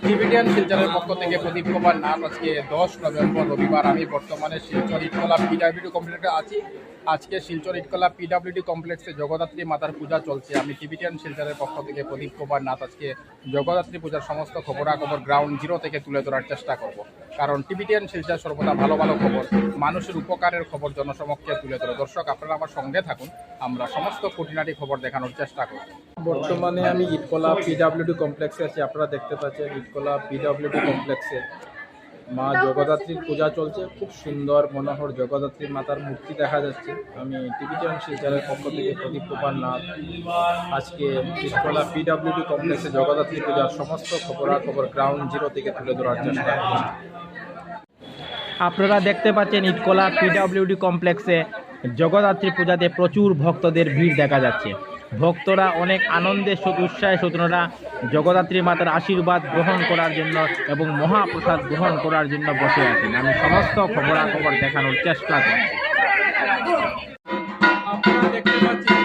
টিভিডিয়ান শিলচরের পক্ষ থেকে প্রদীপ কুমার নাম। আজকে দশ নভেম্বর, রবিবার। আমি বর্তমানে শিলচর ইটকলা পিডাব্লিউ কমপ্লেক্সে আছি। আজকে শিলচর ইটকলা পিডাব্লিউডি কমপ্লেক্সে জগদ্ধাত্রী মাতার পূজা চলছে। আমি টিভিডিয়ান শিলচরের পক্ষ থেকে প্রদীপ কুমার নাথ আজকে জগদ্ধাত্রী পূজার সমস্ত খবরাখবর গ্রাউন্ড জিরো থেকে তুলে ধরার চেষ্টা করব। কারণ টিভিডিয়ান শিলচর সর্বদা ভালো ভালো খবর, মানুষের উপকারের খবর জনসমক্ষে তুলে ধরে। দর্শক, আপনারা আমার সঙ্গে থাকুন, আমরা সমস্ত খুঁটিনাটি খবর দেখানোর চেষ্টা করব। বর্তমানে আমি ইটকলা পিডাব্লিউডি কমপ্লেক্সে আছি, আপনারা দেখতে পাচ্ছেন ইটকলা পিডাব্লিউডি কমপ্লেক্সে মা জগদ্ধাত্রীর পূজা চলছে। খুব সুন্দর মনোহর জগদ্ধাত্রীর মাতার মূর্তি দেখা যাচ্ছে। আমি টিভিটিএন শিলচরের পক্ষ থেকে প্রদীপ কুমার নাথ আজকে ইটকলা পিডাব্লিউডি কমপ্লেক্সে জগদ্ধাত্রী পূজার সমস্ত খবরাখবর গ্রাউন্ড জিরো থেকে তুলে ধরার চেষ্টা করছি। আপনারা দেখতে পাচ্ছেন ইটকলা পিডাব্লিউডি কমপ্লেক্সে জগদ্ধাত্রী পূজাতে প্রচুর ভক্তদের ভিড় দেখা যাচ্ছে। ভক্তরা অনেক আনন্দে উৎসাহে সতনরা জগদাত্রী মাতার আশীর্বাদ গ্রহণ করার জন্য এবং মহাপ্রসাদ গ্রহণ করার জন্য বসে আছেন। আমি সমস্ত খবরাখবর দেখানোর চেষ্টা করি আপনারা দেখতে পাচ্ছেন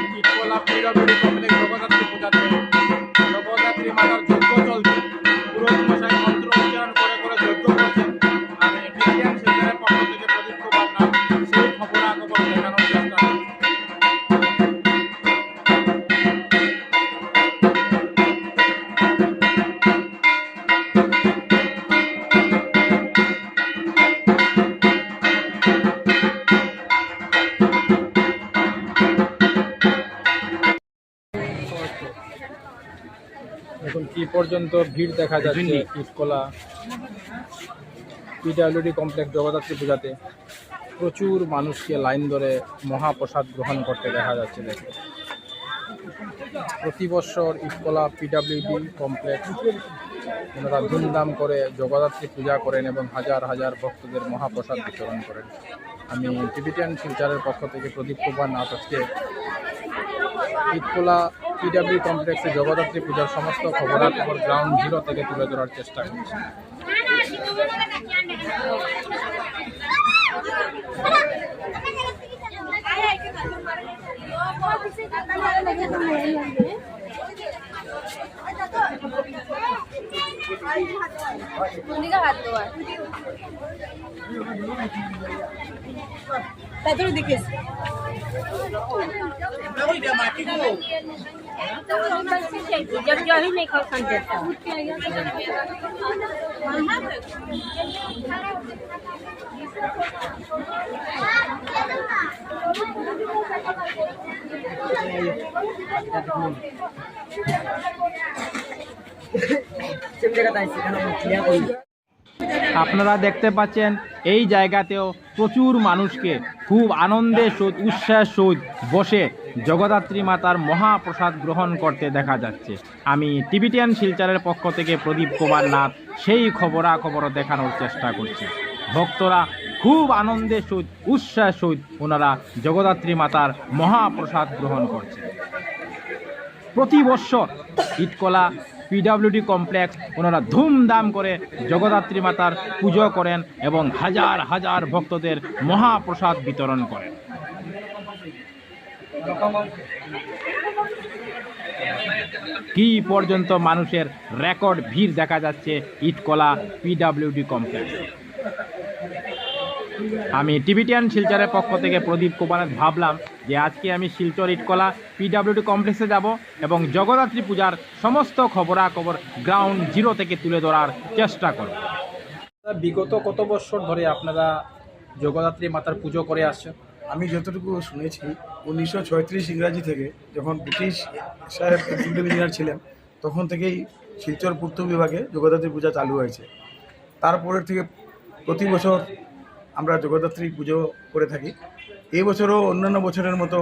পর্যন্ত ভিড় দেখা যাচ্ছে ইটকলা পিডাব্লিউডি কমপ্লেক্স জগদ্ধাত্রী পূজাতে। প্রচুর মানুষকে লাইন ধরে মহাপ্রসাদ গ্রহণ করতে দেখা যাচ্ছে দেখে প্রতি বছর ইটকলা পিডাব্লিউডি কমপ্লেক্স ওনারা ধুমধাম করে জগদ্ধাত্রী পূজা করেন এবং হাজার হাজার ভক্তদের মহাপ্রসাদ বিতরণ করেন। আমি টিভিটিয়ান ফিউচারের পক্ষ থেকে প্রদীপ কুমার নাথ আজকে ইটকোলা পিডাব্লিউ কমপ্লেক্সে জগদ্ধাত্রী পূজার সমস্ত খবরাখবর গ্রাউন্ড জিরো থেকে তুলে ধরার চেষ্টা করছি দেওয়া তাদের দেখিস जब जो ही नहीं खाओ खाते আপনারা দেখতে পাচ্ছেন, এই জায়গাতেও প্রচুর মানুষকে খুব আনন্দের সহিত উৎসাহের সহিত বসে জগদ্ধাত্রী মাতার মহাপ্রসাদ গ্রহণ করতে দেখা যাচ্ছে। আমি টিভিটিয়ান শিলচারের পক্ষ থেকে প্রদীপ কুমার নাথ, সেই খবরাখবর দেখানোর চেষ্টা করছি। ভক্তরা খুব আনন্দের সহিত উৎসাহের সহিত ওনারা জগদ্ধাত্রী মাতার মহাপ্রসাদ গ্রহণ করছে প্রতি বৎসর ইটকলা পিডাব্লিউডি কমপ্লেক্স ওনারা ধুমধাম করে জগদ্ধাত্রী মাতার পুজো করেন এবং হাজার হাজার ভক্তদের মহাপ্রসাদ বিতরণ করেন। কি পর্যন্ত মানুষের রেকর্ড ভিড় দেখা যাচ্ছে, ইটকলা পিডাব্লিউডি কমপ্লেক্স আমি টিভিটিয়ান শিলচরের পক্ষ থেকে প্রদীপ কুমার ভাবলাম যে আজকে আমি শিলচর ইটকলা পিডাব্লিউডি কমপ্লেক্সে যাব এবং জগদ্ধাত্রী পূজার সমস্ত খবরাখবর গ্রাউন্ড জিরো থেকে তুলে ধরার চেষ্টা করব। বিগত কত বছর ধরে আপনারা জগদ্ধাত্রী মাতার পুজো করে আসছেন? আমি যতটুকু শুনেছি উনিশশো ছয়ত্রিশ ইংরাজি থেকে যখন ব্রিটিশ সাহেব ইঞ্জিনিয়ার ছিলেন তখন থেকেই শিলচর পূর্ত বিভাগে জগদ্ধাত্রী পূজা চালু হয়েছে। তারপরের থেকে প্রতি বছর আমরা জগদ্ধাত্রী পুজো করে থাকি। এই বছরও অন্যান্য বছরের মতো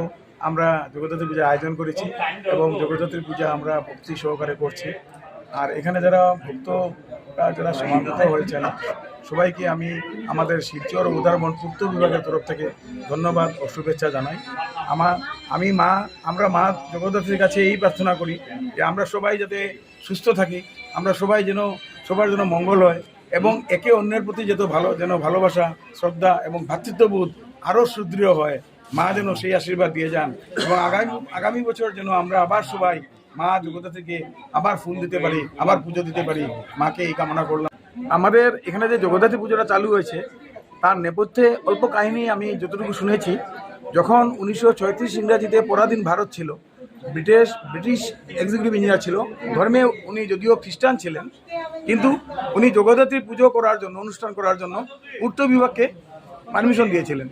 আমরা জগদ্ধাত্রী পূজা আয়োজন করেছি এবং জগদ্ধাত্রী পূজা আমরা ভক্তি সহকারে করছি। আর এখানে যারা ভক্তরা যারা সমাগত হয়েছেন, সবাইকে আমি আমাদের শিলচর উদারবন পূর্ত বিভাগের তরফ থেকে ধন্যবাদ ও শুভেচ্ছা জানাই। আমার আমি মা, আমরা মা জগদ্ধাত্রীর কাছে এই প্রার্থনা করি যে আমরা সবাই যাতে সুস্থ থাকি, আমরা সবাই যেন, সবার জন্য মঙ্গল হয়। এবং একে অন্যের প্রতি যত ভালো, যেন ভালোবাসা, শ্রদ্ধা এবং ভ্রাতৃত্ববোধ আরও সুদৃঢ় হয়, মা যেন সেই আশীর্বাদ দিয়ে যান এবং আগামী আগামী বছর যেন আমরা আবার সবাই মা জগতা থেকে আবার ফুল দিতে পারি, আবার পুজো দিতে পারি। মাকে এই কামনা করলাম। আমাদের এখানে যে জগদ্ধাত্রী পুজোটা চালু হয়েছে, তার নেপথ্যে অল্প কাহিনী আমি যতটুকু শুনেছি। যখন উনিশশো ছয়ত্রিশ ইংরাজিতে পরাধীন ভারত ছিল ব্রিটিশ ব্রিটিশ এক্সিকিউটিভ ইঞ্জিনিয়ার ছিল। ধর্মে উনি যদিও খ্রিস্টান ছিলেন, কিন্তু উনি জগদ্ধাত্রীর পুজো করার জন্য, অনুষ্ঠান করার জন্য পূর্ত বিভাগকে পারমিশন দিয়েছিলেন।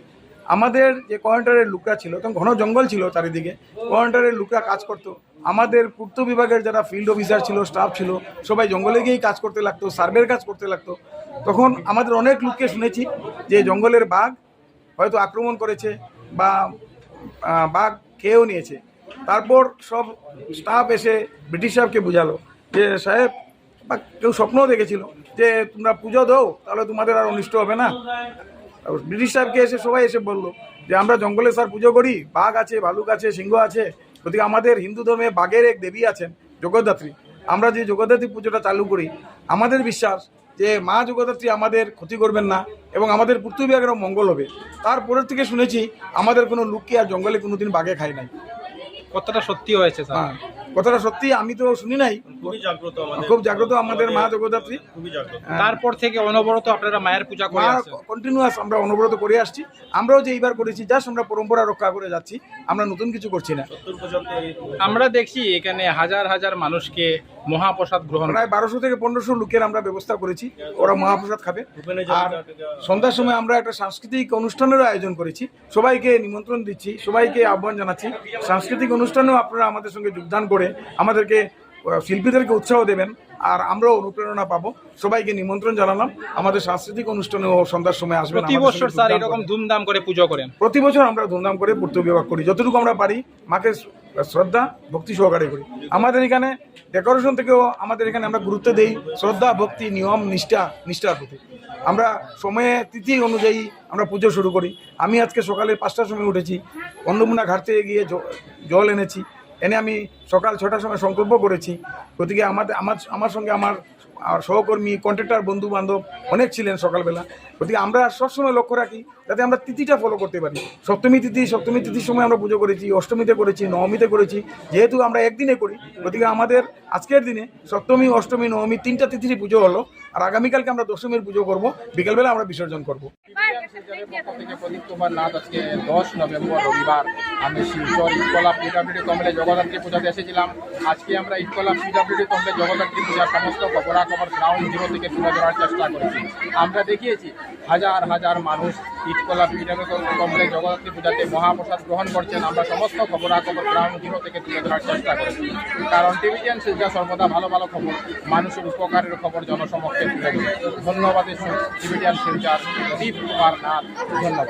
আমাদের যে কোয়ারেন্টারের লোকরা ছিল তখন ঘন জঙ্গল ছিল চারিদিকে কোয়ারেন্টারের লোকরা কাজ করতো। আমাদের পূর্ত বিভাগের যারা ফিল্ড অফিসার ছিল স্টাফ ছিল, সবাই জঙ্গলে গিয়েই কাজ করতে লাগতো সার্ভের কাজ করতে লাগতো। তখন আমাদের অনেক লোককে শুনেছি যে জঙ্গলের বাঘ হয়তো আক্রমণ করেছে বা বাঘ খেয়েও নিয়েছে। তারপর সব স্টাফ এসে ব্রিটিশ সাহেবকে বুঝালো যে, সাহেব, বা কেউ স্বপ্নও দেখেছিল যে, তোমরা পুজো দাও, তাহলে তোমাদের আর অনিষ্ট হবে না। ব্রিটিশ সাহেবকে এসে সবাই এসে বলল যে, আমরা জঙ্গলে স্যার পুজো করি, বাঘ আছে, ভালুক আছে, সিংহ আছে গতিকে আমাদের হিন্দু ধর্মে বাঘের এক দেবী আছেন জগদ্ধাত্রী আমরা যে জগদ্ধাত্রী পুজোটা চালু করি, আমাদের বিশ্বাস যে, মা জগদ্ধাত্রী আমাদের ক্ষতি করবেন না এবং আমাদের পূর্ত বিভাগেরও মঙ্গল হবে। তারপরের থেকে শুনেছি, আমাদের কোনো লোককে আর জঙ্গলে কোনোদিন বাঘে খায় নাই। কতটা সত্যি হয়েছে স্যার? হ্যাঁ কথাটা সত্যি আমি তো শুনি নাই। খুবই জাগ্রত আমাদের। খুব জাগ্রত আমাদের মা জগদ্ধাত্রী খুবই জাগ্রত। তারপর থেকে অনবরত আপনারা মায়ের পূজা করে আসছেন। কন্টিনিউয়াস আমরা অনবরত করে আসছি। আমরাও যে এইবার করেছি জাস্ট আমরা পরম্পরা রক্ষা করে যাচ্ছি। আমরা নতুন কিছু করছি না। আমরা দেখছি এখানে হাজার হাজার মানুষকে মহাপ্রসাদ গ্রহণ প্রায় বারোশো থেকে পনেরোশো লোকের আমরা ব্যবস্থা করেছি। ওরা মহাপ্রসাদ খাবে। আর সন্ধ্যার সময় আমরা একটা সাংস্কৃতিক অনুষ্ঠানেরও আয়োজন করেছি। সবাইকে নিমন্ত্রণ দিচ্ছি সবাইকে আহ্বান জানাচ্ছি। সাংস্কৃতিক অনুষ্ঠানেও আপনারা আমাদের সঙ্গে যোগদান করে আমাদেরকে শিল্পীদেরকে উৎসাহ দেবেন। আর আমরাও অনুপ্রেরণা পাবো। সবাইকে নিমন্ত্রণ জানালাম। আমাদের সাংস্কৃতিক অনুষ্ঠানেও সন্ধ্যার সময় আসবেন। প্রতি বছর স্যার এরকম ধুমধাম করে পুজো করেন। প্রতি বছর আমরা ধুমধাম করে পূর্ত বিভাগ করি। যতটুকু আমরা পারি মাকে শ্রদ্ধা, ভক্তি সহকারে করি। আমাদের এখানে ডেকোরেশন থেকেও আমাদের এখানে আমরা গুরুত্ব দিই। শ্রদ্ধা, ভক্তি, নিয়ম, নিষ্ঠা, নিষ্ঠার প্রতি। আমরা সময়ে, তিথি অনুযায়ী আমরা পুজো শুরু করি। আমি আজকে সকালে পাঁচটার সময় উঠেছি। অন্নপূর্ণা ঘাট থেকে গিয়ে জল এনেছি। এনে আমি সকাল ছটার সময় সংকল্প করেছি। গতিকে আমাদের আমার আমার সঙ্গে আমার আর সহকর্মী কন্ট্রাক্টর বন্ধু বান্ধব অনেক ছিলেন সকালবেলা। গতিকে আমরা সবসময় লক্ষ্য রাখি যাতে আমরা তিথিটা ফলো করতে পারি। সপ্তমী তিথি, সপ্তমী তিথির সময় আমরা পুজো করেছি, অষ্টমীতে করেছি, নবমীতে করেছি। যেহেতু আমরা একদিনে করি গতিকে আমাদের আজকের দিনে সপ্তমী, অষ্টমী, নবমী তিনটা তিথিরই পুজো হলো। আর আগামীকালকে আমরা দশমীর পুজো করব, বিকেলবেলা আমরা বিসর্জন করব। নাথ আজকে দশ নভেম্বর রবিবার আমি জগদ্ধাত্রী পূজাতে এসেছিলাম আজকে আমরা কমপ্লে জগদ্ধাত্রী সমস্ত গ্রাউন্ড থেকে তুলে ধরার চেষ্টা করেছি আমরা দেখিয়েছি, হাজার হাজার মানুষ ইটকলা কমপ্লে জগদ্ধাত্রী পূজাতে মহাপ্রসাদ গ্রহণ করছেন। আমরা সমস্ত খবরাখবর গ্রাউন্ড জিরো থেকে তুলে ধরার চেষ্টা করেছি। কারণ টিভিটিয়ান শিলচর সর্বদা ভালো ভালো খবর, মানুষের উপকারের খবর, জনসমক্ষে ধন্যবাদ টিভিটিয়ান শিলচর দীপ কুমার নাথ ধন্যবাদ।